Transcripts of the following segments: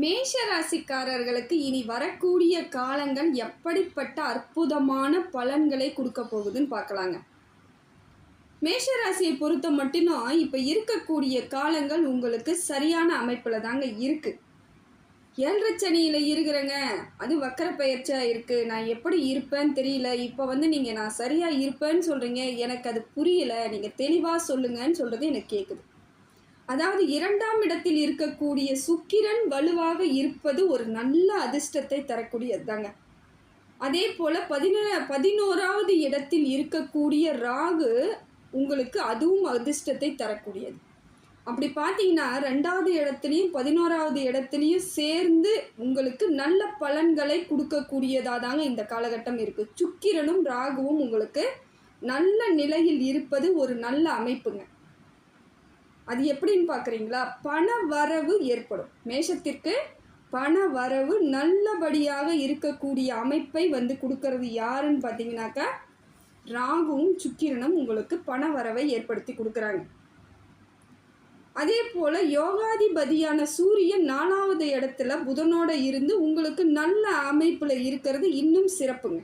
மேஷ ராசிக்காரர்களுக்கு இனி வரக்கூடிய காலங்கள் எப்படிப்பட்ட அற்புதமான பலன்களை கொடுக்க போகுதுன்னு பார்க்கலாங்க. மேஷ ராசியை பொறுத்த மட்டும் இப்போ இருக்கக்கூடிய காலங்கள் உங்களுக்கு சரியான அமைப்பில் தாங்க இருக்குது ஏழரை சனியில் இருக்கிறேங்க. அது வக்கர பயிற்சியாக இருக்குது நான் எப்படி இருப்பேன்னு தெரியல. இப்போ வந்து நீங்கள் நான் சரியாக இருப்பேன்னு சொல்கிறீங்க எனக்கு அது புரியலை. நீங்கள் தெளிவாக சொல்லுங்கன்னு சொல்கிறது எனக்கு கேட்குது அதாவது இரண்டாம் இடத்தில் இருக்கக்கூடிய சுக்கிரன் வலுவாக இருப்பது ஒரு நல்ல அதிர்ஷ்டத்தை தரக்கூடியது தாங்க அதே போல் பதினோ பதினோராவது இடத்தில் இருக்கக்கூடிய ராகு உங்களுக்கு அதுவும் அதிர்ஷ்டத்தை தரக்கூடியது. அப்படி பார்த்தீங்கன்னா ரெண்டாவது இடத்துலையும் பதினோராவது இடத்துலையும் சேர்ந்து உங்களுக்கு நல்ல பலன்களை கொடுக்கக்கூடியதாக தாங்க இந்த காலகட்டம் இருக்குது சுக்கிரனும் ராகுவும் உங்களுக்கு நல்ல நிலையில் இருப்பது ஒரு நல்ல அமைப்புங்க. அது எப்படின்னு பார்க்குறீங்களா? பண வரவு ஏற்படும். மேஷத்திற்கு பண வரவு நல்லபடியாக இருக்கக்கூடிய அமைப்பை வந்து கொடுக்கறது யாருன்னு பார்த்தீங்கன்னாக்கா ராகுவும் சுக்கிரனும் உங்களுக்கு பண வரவை ஏற்படுத்தி கொடுக்குறாங்க. அதே போல் யோகாதிபதியான சூரியன் நாலாவது இடத்துல புதனோட இருந்து உங்களுக்கு நல்ல அமைப்பில் இருக்கிறது இன்னும் சிறப்புங்க.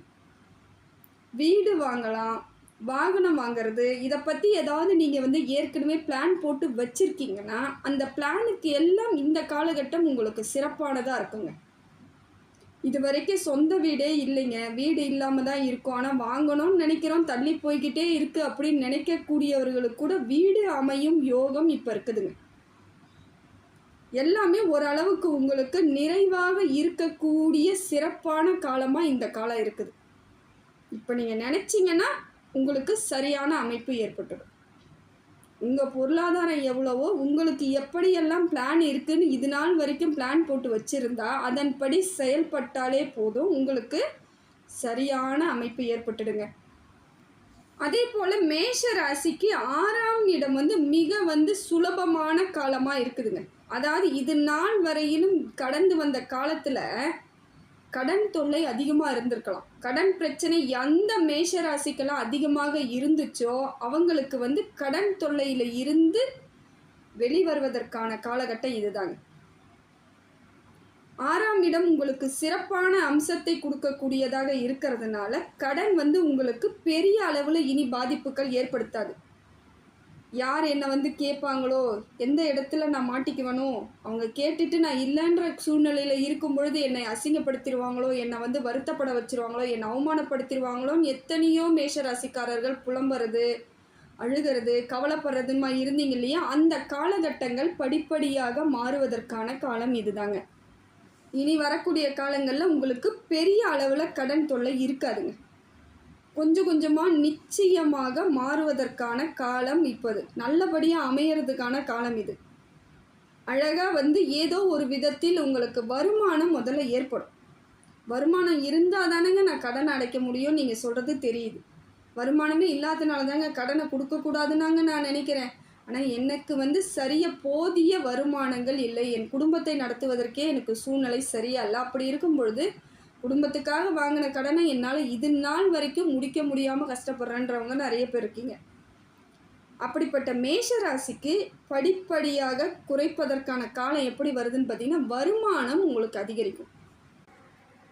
வீடு வாங்கலாம் வாகனம் வாங்குறது இதை பற்றி ஏதாவது நீங்கள் வந்து ஏற்கனவே பிளான் போட்டு வச்சுருக்கீங்கன்னா அந்த பிளானுக்கு எல்லாம் இந்த காலகட்டம் உங்களுக்கு சிறப்பானதாக இருக்குங்க. இது வரைக்கும் சொந்த வீடே இல்லைங்க. வீடு இல்லாமல் தான் இருக்கும். ஆனால் வாங்கணும்னு நினைக்கிறோம். தள்ளி போய்கிட்டே இருக்குது அப்படின்னு நினைக்கக்கூடியவர்களுக்கு கூட வீடு அமையும் யோகம் இப்போ இருக்குதுங்க. எல்லாமே ஓரளவுக்கு உங்களுக்கு நிறைவாக இருக்கக்கூடிய சிறப்பான காலமாக இந்த காலம் இருக்குது. இப்போ நீங்கள் நினச்சிங்கன்னா உங்களுக்கு சரியான அமைப்பு ஏற்பட்டுடும். உங்கள் பொருளாதாரம் எவ்வளவோ உங்களுக்கு எப்படியெல்லாம் பிளான் இருக்குன்னு இது நாள் வரைக்கும் பிளான் போட்டு வச்சுருந்தா அதன்படி செயல்பட்டாலே போதும் உங்களுக்கு சரியான அமைப்பு ஏற்பட்டுடுங்க. அதே போல் மேஷ ராசிக்கு ஆறாம் இடம் வந்து மிக வந்து சுலபமான காலமாக இருக்குதுங்க. அதாவது இது நாள் வரையிலும் கடந்து வந்த காலத்தில் கடன் தொல்லை அதிகமாக இருந்திருக்கலாம். கடன் பிரச்சனை எந்த மேஷ ராசிக்கெல்லாம் அதிகமாக இருந்துச்சோ அவங்களுக்கு வந்து கடன் தொல்லையில் இருந்து வெளிவருவதற்கான காலகட்டம் இதுதாங்க. ஆறாம் இடம் உங்களுக்கு சிறப்பான அம்சத்தை கொடுக்கக்கூடியதாக இருக்கிறதுனால கடன் வந்து உங்களுக்கு பெரிய அளவில் இனி பாதிப்புகள் ஏற்படுத்தாது. யார் என்னை வந்து கேட்பாங்களோ எந்த இடத்துல நான் மாட்டிக்குவனோ அவங்க கேட்டுட்டு நான் இல்லைன்ற சூழ்நிலையில் இருக்கும் பொழுது என்னை அசிங்கப்படுத்திடுவாங்களோ என்னை வந்து வருத்தப்பட வச்சிருவாங்களோ என்னை அவமானப்படுத்திடுவாங்களோன்னு எத்தனையோ மேஷராசிக்காரர்கள் புலம்புறது அழுகிறது கவலைப்படுறதுமா இருந்தீங்க இல்லையா? அந்த காலகட்டங்கள் படிப்படியாக மாறுவதற்கான காலம் இதுதாங்க. இனி வரக்கூடிய காலங்களில் உங்களுக்கு பெரிய அளவில் கடன் தொல்லை இருக்காதுங்க. கொஞ்சம் கொஞ்சமாக நிச்சயமாக மாறுவதற்கான காலம் இப்போது. நல்லபடியாக அமையறதுக்கான காலம் இது. அழகாக வந்து ஏதோ ஒரு விதத்தில் உங்களுக்கு வருமானம் முதல்ல ஏற்படும். வருமானம் இருந்தால் தானேங்க நான் கடன் அடைக்க முடியும் நீங்கள் சொல்கிறது தெரியுது. வருமானமே இல்லாதனால தாங்க கடனை கொடுக்கக்கூடாதுனாங்க நான் நினைக்கிறேன். ஆனால் எனக்கு வந்து சரிய போதிய வருமானங்கள் இல்லை. என் குடும்பத்தை நடத்துவதற்கே எனக்கு சூழ்நிலை சரியா இல்லை. அப்படி இருக்கும் பொழுது குடும்பத்துக்காக வாங்கின கடனை என்னால் இது நாள் வரைக்கும் முடிக்க முடியாமல் கஷ்டப்படுறேன்றவங்க நிறைய பேர் இருக்கீங்க. அப்படிப்பட்ட மேஷ ராசிக்கு படிப்படியாக குறைப்பதற்கான காலம் எப்படி வருதுன்னு பார்த்தீங்கன்னா வருமானம் உங்களுக்கு அதிகரிக்கும்.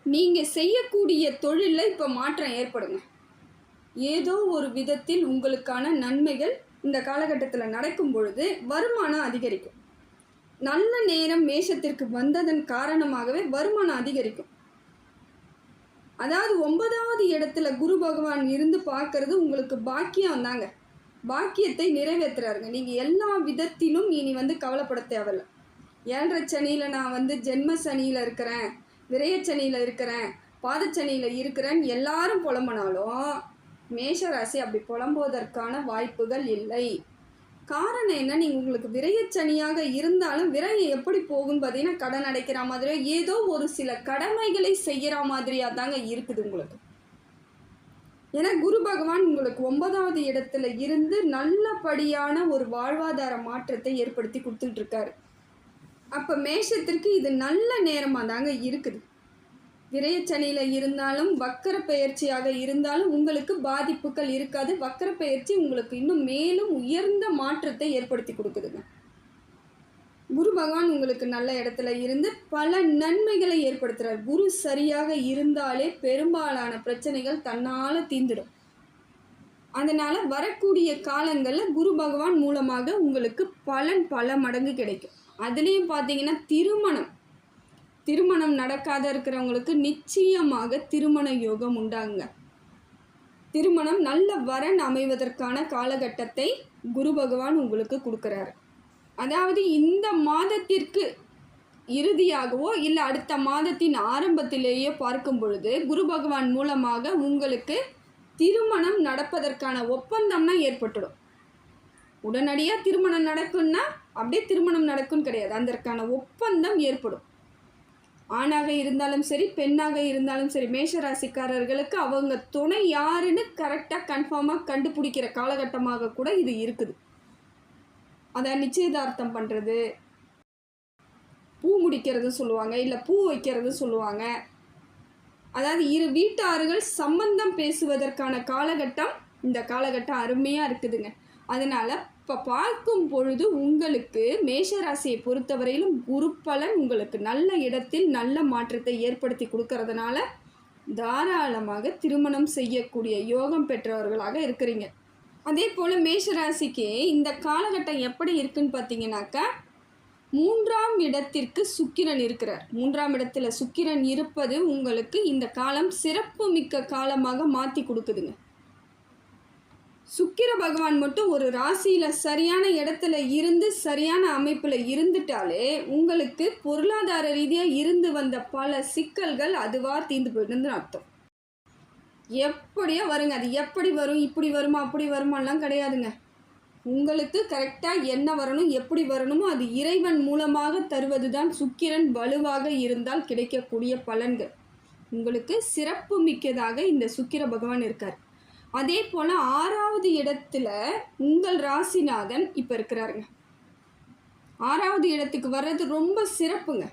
நீங்கள் செய்யக்கூடிய தொழிலில் இப்போ மாற்றம் ஏற்படுங்க. ஏதோ ஒரு விதத்தில் உங்களுக்கான நன்மைகள் இந்த காலகட்டத்தில் நடக்கும் பொழுது வருமானம் அதிகரிக்கும். நல்ல நேரம் மேஷத்திற்கு வந்ததன் காரணமாகவே வருமானம் அதிகரிக்கும். அதாவது ஒன்பதாவது இடத்துல குரு பகவான் இருந்து பார்க்கறது உங்களுக்கு பாக்கியம் தாங்க பாக்கியத்தை நிறைவேற்றுறாருங்க நீங்கள் எல்லா விதத்திலும் இனி வந்து கவலைப்பட தேவையில்ல. ஏழரை சனியில் நான் வந்து ஜென்ம சனியில் இருக்கிறேன் விரயச்சனியில் இருக்கிறேன் பாதச்சனியில் இருக்கிறேன்னு எல்லாரும் புலம்புனாலும் மேஷராசி அப்படி புலம்புவதற்கான வாய்ப்புகள் இல்லை. காரணம் என்ன? நீங்கள் உங்களுக்கு விரையச்சனியாக இருந்தாலும் விரையை எப்படி போகும் பார்த்தீங்கன்னா கடன் அடைக்கிற மாதிரியோ ஏதோ ஒரு சில கடமைகளை செய்கிற மாதிரியாக தாங்க இருக்குது உங்களுக்கு. ஏன்னா குரு பகவான் உங்களுக்கு ஒன்பதாவது இடத்துல இருந்து நல்லபடியான ஒரு வாழ்வாதார மாற்றத்தை ஏற்படுத்தி கொடுத்துட்ருக்காரு அப்போ மேஷத்திற்கு இது நல்ல நேரமாக தாங்க இருக்குது. விரயச்சனியில் இருந்தாலும் வக்கர பயிற்சியாக இருந்தாலும் உங்களுக்கு பாதிப்புகள் இருக்காது. வக்கர பயிற்சி உங்களுக்கு இன்னும் மேலும் உயர்ந்த மாற்றத்தை ஏற்படுத்தி கொடுக்குதுங்க. குரு பகவான் உங்களுக்கு நல்ல இடத்துல இருந்து பல நன்மைகளை ஏற்படுத்துகிறார் குரு சரியாக இருந்தாலே பெரும்பாலான பிரச்சனைகள் தன்னால் தீந்துடும் அதனால் வரக்கூடிய காலங்களில் குரு பகவான் மூலமாக உங்களுக்கு பலன் பல மடங்கு கிடைக்கும். அதுலேயும் பார்த்தீங்கன்னா திருமணம். திருமணம் நடக்காத இருக்கிறவங்களுக்கு நிச்சயமாக திருமண யோகம் உண்டாங்க திருமணம் நல்ல வரன் அமைவதற்கான காலகட்டத்தை குரு பகவான் உங்களுக்கு கொடுக்குறாரு. அதாவது இந்த மாதத்திற்கு இறுதியாகவோ இல்லை அடுத்த மாதத்தின் ஆரம்பத்திலேயோ பார்க்கும் பொழுது குரு பகவான் மூலமாக உங்களுக்கு திருமணம் நடப்பதற்கான ஒப்பந்தம்னா ஏற்பட்டுடும். உடனடியாக திருமணம் நடக்கும்னா அப்படியே திருமணம் நடக்கும் கிடையாது. அதற்கான ஒப்பந்தம் ஏற்படும். ஆணாக இருந்தாலும் சரி பெண்ணாக இருந்தாலும் சரி மேஷராசிக்காரர்களுக்கு அவங்க துணை யாருன்னு கரெக்டாக கன்ஃபார்மாக கண்டுபிடிக்கிற காலகட்டமாக கூட இது இருக்குது. அதை நிச்சயதார்த்தம் பண்ணுறது பூ முடிக்கிறது சொல்லுவாங்க இல்லை பூ வைக்கிறது சொல்லுவாங்க. அதாவது இரு வீட்டார்கள் சம்பந்தம் பேசுவதற்கான காலகட்டம் இந்த காலகட்டம் அருமையாக இருக்குதுங்க. அதனால் இப்போ பார்க்கும் பொழுது உங்களுக்கு மேஷராசியை பொறுத்தவரையிலும் குரு பலன் உங்களுக்கு நல்ல இடத்தில் நல்ல மாற்றத்தை ஏற்படுத்தி கொடுக்கறதுனால தாராளமாக திருமணம் செய்யக்கூடிய யோகம் பெற்றவர்களாக இருக்கிறீங்க. அதே போல் மேஷராசிக்கு இந்த காலகட்டம் எப்படி இருக்குன்னு பார்த்தீங்கன்னாக்கா மூன்றாம் இடத்திற்கு சுக்கிரன் இருக்கிறார். மூன்றாம் இடத்துல சுக்கிரன் இருப்பது உங்களுக்கு இந்த காலம் சிறப்பு மிக்க காலமாக மாற்றி கொடுக்குதுங்க. சுக்கிர பகவான் மட்டும் ஒரு ராசியில் சரியான இடத்துல இருந்து சரியான அமைப்பில் இருந்துட்டாலே உங்களுக்கு பொருளாதார ரீதியாக இருந்து வந்த பல சிக்கல்கள் அதுவாக தீர்ந்து போயிடுன்னு அர்த்தம். எப்படியோ வருங்க. அது எப்படி வரும் இப்படி வருமா அப்படி வருமாலாம் கிடையாதுங்க. உங்களுக்கு கரெக்டாக என்ன வரணும் எப்படி வரணுமோ அது இறைவன் மூலமாக தருவது தான் சுக்கிரன் வலுவாக இருந்தால் கிடைக்கக்கூடிய பலன்கள். உங்களுக்கு சிறப்பு மிக்கதாக இந்த சுக்கிர பகவான் இருக்கார். அதே போல் ஆறாவது இடத்துல உங்கள் ராசிநாதன் இப்போ இருக்கிறாருங்க. ஆறாவது இடத்துக்கு வர்றது ரொம்ப சிறப்புங்க.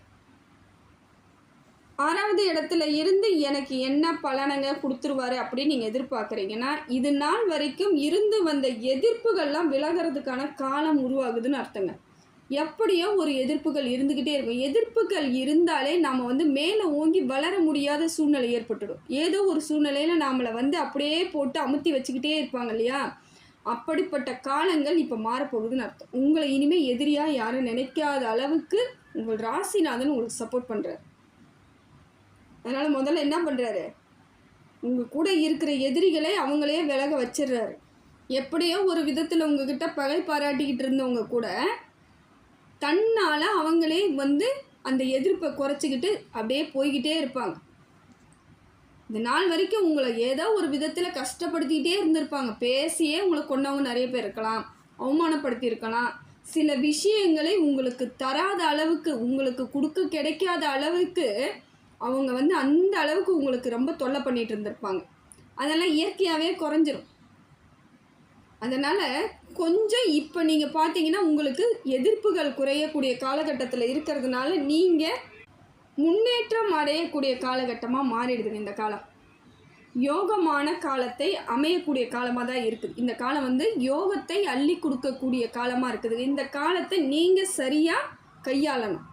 ஆறாவது இடத்துல இருந்து எனக்கு என்ன பலனங்க கொடுத்துருவாரு அப்படின்னு நீங்கள் எதிர்பார்க்குறீங்கன்னா இது நாள் வரைக்கும் இருந்து வந்த எதிர்ப்புகள்லாம் விலகிறதுக்கான காலம் உருவாகுதுன்னு அர்த்தங்க. எப்படியோ ஒரு எதிர்ப்புகள் இருந்துக்கிட்டே இருக்கும். எதிர்ப்புகள் இருந்தாலே நாம் வந்து மேலே ஓங்கி வளர முடியாத சூழ்நிலை ஏற்பட்டுடும். ஏதோ ஒரு சூழ்நிலையில் நாமளை வந்து அப்படியே போட்டு அமுத்தி வச்சுக்கிட்டே இருப்பாங்க இல்லையா? அப்படிப்பட்ட காலங்கள் இப்போ மாறப்போகுதுன்னு அர்த்தம். உங்களை இனிமேல் எதிரியாக யாரும் நினைக்காத அளவுக்கு உங்கள் ராசிநாதன் உங்களுக்கு சப்போர்ட் பண்ணுறாரு அதனால் முதல்ல என்ன பண்ணுறாரு உங்கள் கூட இருக்கிற எதிரிகளை அவங்களே விலக வச்சிடுறாரு. எப்படியோ ஒரு விதத்தில் உங்ககிட்ட பகை பாராட்டிக்கிட்டு இருந்தவங்க கூட தன்னால் அவங்களே வந்து அந்த எதிர்ப்பை குறைச்சிக்கிட்டு அப்படியே போய்கிட்டே இருப்பாங்க. இந்த நாள் வரைக்கும் உங்களை ஏதோ ஒரு விதத்தில் கஷ்டப்படுத்திக்கிட்டே இருந்திருப்பாங்க. பேசியே உங்களை கொண்டவங்க நிறைய பேர் இருக்கலாம் அவமானப்படுத்தியிருக்கலாம் சில விஷயங்களை உங்களுக்கு தராத அளவுக்கு உங்களுக்கு கொடுக்க கிடைக்காத அளவுக்கு அவங்க வந்து அந்த அளவுக்கு உங்களுக்கு ரொம்ப தொல்லை பண்ணிகிட்டு இருந்திருப்பாங்க. அதெல்லாம் இயற்கையாகவே குறைஞ்சிரும். அதனால் கொஞ்சம் இப்போ நீங்கள் பார்த்தீங்கன்னா உங்களுக்கு எதிர்ப்புகள் குறையக்கூடிய காலகட்டத்தில் இருக்கிறதுனால நீங்கள் முன்னேற்றம் அடையக்கூடிய காலகட்டமாக மாறிடுதுங்க இந்த காலம். யோகமான காலத்தை அமையக்கூடிய காலமாக தான் இருக்குது இந்த காலம் வந்து யோகத்தை அள்ளி கொடுக்கக்கூடிய காலமாக இருக்குது இந்த காலத்தை நீங்கள் சரியாக கையாளணும்.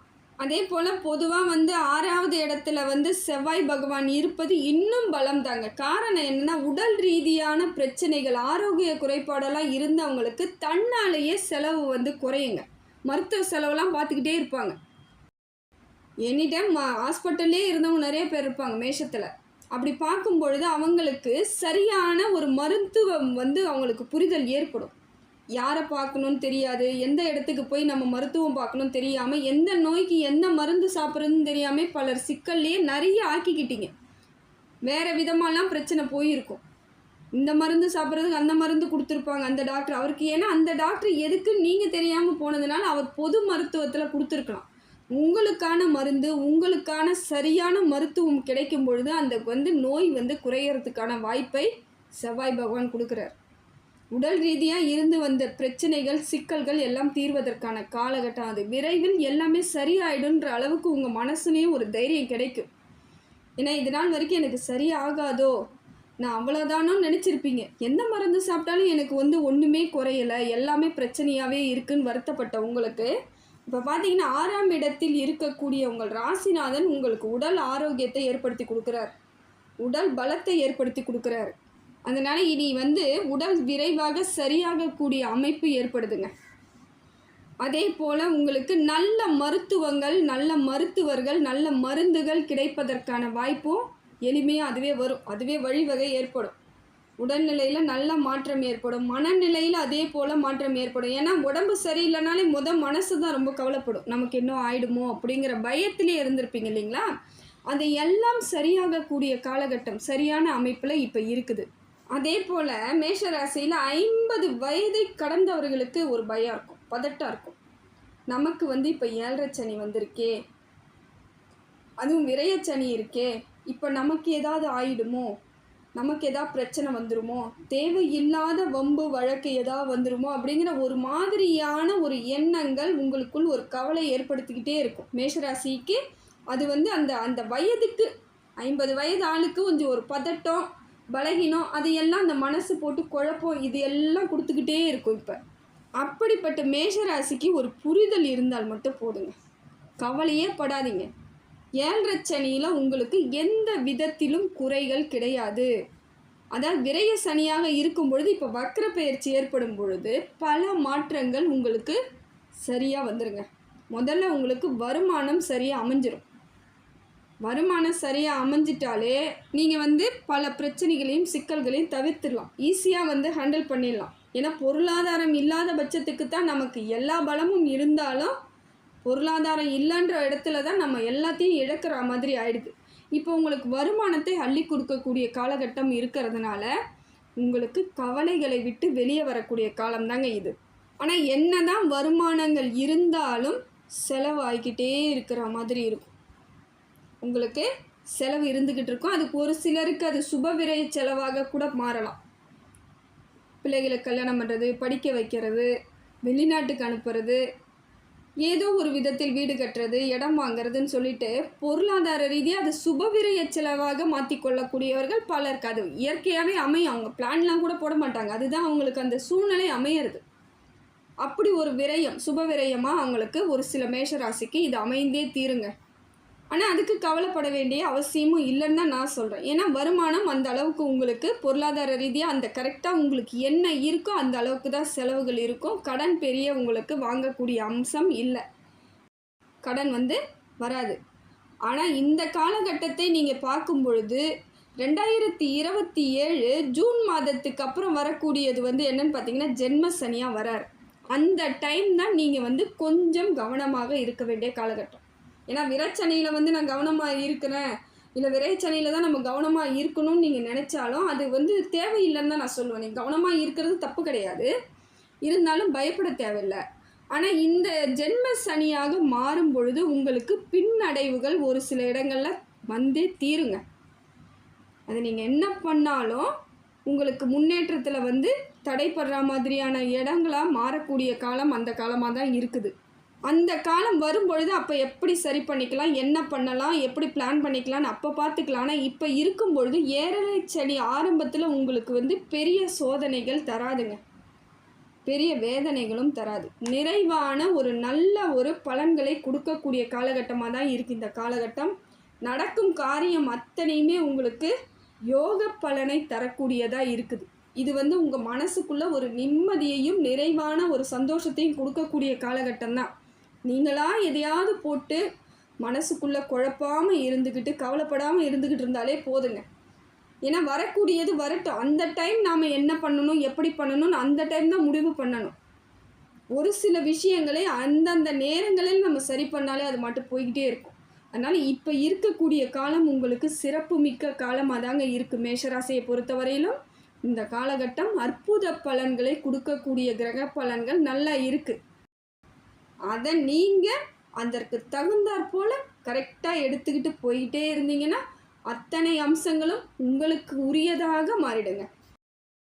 அதே போல் பொதுவாக வந்து ஆறாவது இடத்துல வந்து செவ்வாய் பகவான் இருப்பது இன்னும் பலம் தாங்க காரணம் என்னென்னா உடல் ரீதியான பிரச்சனைகள் ஆரோக்கிய குறைபாடெல்லாம் இருந்தவங்களுக்கு தன்னாலேயே செலவு வந்து குறையுங்க. மருத்துவ செலவெல்லாம் பார்த்துக்கிட்டே இருப்பாங்க. எனி டைம் ஹாஸ்பிட்டல்லே இருந்தவங்க நிறைய பேர் இருப்பாங்க மேஷத்தில். அப்படி பார்க்கும் பொழுது அவங்களுக்கு சரியான ஒரு மருத்துவம் வந்து அவங்களுக்கு புரிதல் ஏற்படும். யாரை பார்க்கணும்னு தெரியாது எந்த இடத்துக்கு போய் நம்ம மருத்துவம் பார்க்கணும் தெரியாமல் எந்த நோய்க்கு எந்த மருந்து சாப்பிட்றதுன்னு தெரியாமல் பலர் சிக்கல்லையே நிறைய ஆக்கிக்கிட்டீங்க. வேறு விதமாலாம் பிரச்சனை போயிருக்கும். இந்த மருந்து சாப்பிட்றதுக்கு அந்த மருந்து கொடுத்துருப்பாங்க அந்த டாக்டர். அவருக்கு ஏன்னா அந்த டாக்டர் எதுக்கு நீங்கள் தெரியாமல் போனதுனால அவர் பொது மருத்துவத்தில் கொடுத்துருக்கலாம். உங்களுக்கான மருந்து உங்களுக்கான சரியான மருத்துவம் கிடைக்கும் பொழுது அந்த வந்து நோய் வந்து குறையறதுக்கான வாய்ப்பை செவ்வாய் பகவான் கொடுக்குறார். உடல் ரீதியாக இருந்து வந்த பிரச்சனைகள் சிக்கல்கள் எல்லாம் தீர்வதற்கான காலகட்டம் அது. விரைவில் எல்லாமே சரியாயிடுன்ற அளவுக்கு உங்கள் மனசுலேயும் ஒரு தைரியம் கிடைக்கும். ஏன்னா இது நாள் வரைக்கும் எனக்கு சரியாகாதோ? நான் அவ்வளோதானோ நினச்சிருப்பீங்க. எந்த மருந்து சாப்பிட்டாலும் எனக்கு வந்து ஒன்றுமே குறையலை. எல்லாமே பிரச்சனையாகவே இருக்குன்னு வருத்தப்பட்ட உங்களுக்கு. இப்போ பார்த்தீங்கன்னா ஆறாம் இடத்தில் இருக்கக்கூடிய உங்கள் ராசிநாதன் உங்களுக்கு உடல் ஆரோக்கியத்தை ஏற்படுத்தி கொடுக்குறார். உடல் பலத்தை ஏற்படுத்தி கொடுக்குறாரு. அதனால் இனி வந்து உடல் விரைவாக சரியாகக்கூடிய அமைப்பு ஏற்படுதுங்க. அதே போல் உங்களுக்கு நல்ல மருத்துவங்கள் நல்ல மருத்துவர்கள் நல்ல மருந்துகள் கிடைப்பதற்கான வாய்ப்பும் எளிமையாக அதுவே வரும். அதுவே வழிவகை ஏற்படும். உடல்நிலையில் நல்ல மாற்றம் ஏற்படும். மனநிலையில் அதே போல் மாற்றம் ஏற்படும். ஏன்னா உடம்பு சரியில்லைனாலே முத மனசு தான் ரொம்ப கவலைப்படும். நமக்கு இன்னும் ஆயிடுமோ அப்படிங்கிற பயத்திலே இருந்திருப்பீங்க இல்லைங்களா? அது எல்லாம் சரியாகக்கூடிய காலகட்டம் சரியான அமைப்பில் இப்போ இருக்குது. அதே போல் மேஷராசியில் ஐம்பது வயதை கடந்தவர்களுக்கு ஒரு பயம் இருக்கும். பதட்டம் இருக்கும். நமக்கு வந்து இப்போ ஏழரை சனி வந்திருக்கே. அதுவும் விரயச்சனி இருக்கே. இப்போ நமக்கு ஏதாவது ஆயிடுமோ? நமக்கு ஏதாவது பிரச்சனை வந்துருமோ? தேவையில்லாத வம்பு வழக்கு ஏதாவது வந்துருமோ? அப்படிங்கிற ஒரு மாதிரியான ஒரு எண்ணங்கள் உங்களுக்குள் ஒரு கவலை ஏற்படுத்திக்கிட்டே இருக்கும். மேஷராசிக்கு அது வந்து அந்த அந்த வயதுக்கு ஐம்பது வயது ஆளுக்கு கொஞ்சம் ஒரு பதட்டம் பலகீனம் அதையெல்லாம் அந்த மனசு போட்டு குழப்பம் இது எல்லாம் கொடுத்துக்கிட்டே இருக்கும் இப்போ. அப்படிப்பட்ட மேஷராசிக்கு ஒரு புரிதல் இருந்தால் மட்டும் போதுங்க. கவலையே படாதீங்க. ஏழரை சனியில் உங்களுக்கு எந்த விதத்திலும் குறைகள் கிடையாது. அதாவது விரைய சனியாக இருக்கும் பொழுது இப்போ வக்ர பயிற்சி ஏற்படும் பொழுது பல மாற்றங்கள் உங்களுக்கு சரியாக வந்துடுங்க முதல்ல உங்களுக்கு வருமானம் சரியாக அமைஞ்சிரும். வருமானம் சரியாக அமைஞ்சிட்டாலே நீங்கள் வந்து பல பிரச்சனைகளையும் சிக்கல்களையும் தவிர்த்துடலாம். ஈஸியாக வந்து ஹேண்டில் பண்ணிடலாம். ஏன்னா பொருளாதாரம் இல்லாத பட்சத்துக்கு தான் நமக்கு எல்லா பலமும் இருந்தாலும் பொருளாதாரம் இல்லைன்ற இடத்துல தான் நம்ம எல்லாத்தையும் இழக்கிற மாதிரி ஆயிடுது. இப்போ உங்களுக்கு வருமானத்தை அள்ளி கொடுக்கக்கூடிய காலகட்டம் இருக்கிறதுனால உங்களுக்கு கவலைகளை விட்டு வெளியே வரக்கூடிய காலம்தாங்க இது. ஆனால் என்ன தான் வருமானங்கள் இருந்தாலும் செலவாகிக்கிட்டே இருக்கிற மாதிரி இருக்கும். உங்களுக்கு செலவு இருந்துக்கிட்டு இருக்கும். அதுக்கு ஒரு சிலருக்கு அது சுப விரைய செலவாக கூட மாறலாம். பிள்ளைகளை கல்யாணம் பண்ணுறது படிக்க வைக்கிறது வெளிநாட்டுக்கு அனுப்புறது ஏதோ ஒரு விதத்தில் வீடு கட்டுறது இடம் வாங்குறதுன்னு சொல்லிட்டு பொருளாதார ரீதியாக அது சுபவிரய செலவாக மாற்றிக்கொள்ளக்கூடியவர்கள் பலருக்கு அது இயற்கையாகவே அமையும். அவங்க பிளான்லாம் கூட போட மாட்டாங்க. அதுதான் அவங்களுக்கு அந்த சூழ்நிலை அமையிறது. அப்படி ஒரு விரயம் சுப விரயமாக அவங்களுக்கு ஒரு சில மேஷராசிக்கு இது அமைந்தே தீருங்க. ஆனால் அதுக்கு கவலைப்பட வேண்டிய அவசியமும் இல்லைன்னு தான் நான் சொல்கிறேன் ஏன்னா வருமானம் அந்த அளவுக்கு உங்களுக்கு பொருளாதார ரீதியாக அந்த கரெக்டாக உங்களுக்கு என்ன இருக்கோ அந்த அளவுக்கு தான் செலவுகள் இருக்கும். கடன் பெரிய உங்களுக்கு வாங்கக்கூடிய அம்சம் இல்லை. கடன் வந்து வராது. ஆனால் இந்த காலகட்டத்தை நீங்கள் பார்க்கும் பொழுது ரெண்டாயிரத்தி இருபத்தி ஏழு ஜூன் மாதத்துக்கு அப்புறம் வரக்கூடியது வந்து என்னன்னு பார்த்தீங்கன்னா ஜென்ம சனியாக வரார். அந்த டைம் தான் நீங்கள் வந்து கொஞ்சம் கவனமாக இருக்க வேண்டிய காலகட்டம். ஏன்னா விரைச்சனையில் வந்து நான் கவனமாக இருக்கிறேன். இல்லை விரைச்சனையில் தான் நம்ம கவனமாக இருக்கணும்னு நீங்கள் நினச்சாலும் அது வந்து தேவையில்லைன்னு தான் நான் சொல்லுவேன். நீங்கள் கவனமாக இருக்கிறது தப்பு கிடையாது. இருந்தாலும் பயப்பட தேவையில்லை. ஆனால் இந்த ஜென்ம சனியாக மாறும் பொழுது உங்களுக்கு பின்னடைவுகள் ஒரு சில இடங்களில் வந்தே தீருங்க. அது நீங்கள் என்ன பண்ணாலும் உங்களுக்கு முன்னேற்றத்தில் வந்து தடைப்படுற மாதிரியான இடங்களாக மாறக்கூடிய காலம் அந்த காலமாக தான் இருக்குது. அந்த காலம் வரும்பொழுது அப்போ எப்படி சரி பண்ணிக்கலாம் என்ன பண்ணலாம் எப்படி பிளான் பண்ணிக்கலாம்னு அப்போ பார்த்துக்கலாம். ஆனால் இப்போ இருக்கும் பொழுது ஏழரை ஆரம்பத்தில் உங்களுக்கு வந்து பெரிய சோதனைகள் தராதுங்க. பெரிய வேதனைகளும் தராது. நிறைவான ஒரு நல்ல ஒரு பலன்களை கொடுக்கக்கூடிய காலகட்டமாக தான் இருக்குது இந்த காலகட்டம். நடக்கும் காரியம் அத்தனையுமே உங்களுக்கு யோக பலனை தரக்கூடியதாக இருக்குது. இது வந்து உங்கள் மனசுக்குள்ளே ஒரு நிம்மதியையும் நிறைவான ஒரு சந்தோஷத்தையும் கொடுக்கக்கூடிய காலகட்டம் தான். நீங்களாக எதையாவது போட்டு மனசுக்குள்ளே குழப்பாமல் இருந்துக்கிட்டு கவலைப்படாமல் இருந்துக்கிட்டு இருந்தாலே போதுங்க. ஏன்னா வரக்கூடியது வரட்டும். அந்த டைம் நாம் என்ன பண்ணணும் எப்படி பண்ணணும்னு அந்த டைம் தான் முடிவு பண்ணணும். ஒரு சில விஷயங்களை அந்தந்த நேரங்களில் நம்ம சரி பண்ணாலே அது மட்டும் போய்கிட்டே இருக்கும். அதனால் இப்போ இருக்கக்கூடிய காலம் உங்களுக்கு சிறப்பு மிக்க காலமாக தாங்க இருக்குது மேஷராசியை பொறுத்தவரையிலும் இந்த காலகட்டம் அற்புத பலன்களை கொடுக்கக்கூடிய கிரக பலன்கள் நல்லா இருக்குது அதை நீங்கள் அதற்கு தகுந்தாற் போல் கரெக்டாக எடுத்துக்கிட்டு போயிட்டே இருந்தீங்கன்னா அத்தனை அம்சங்களும் உங்களுக்கு உரியதாக மாறிடுங்க.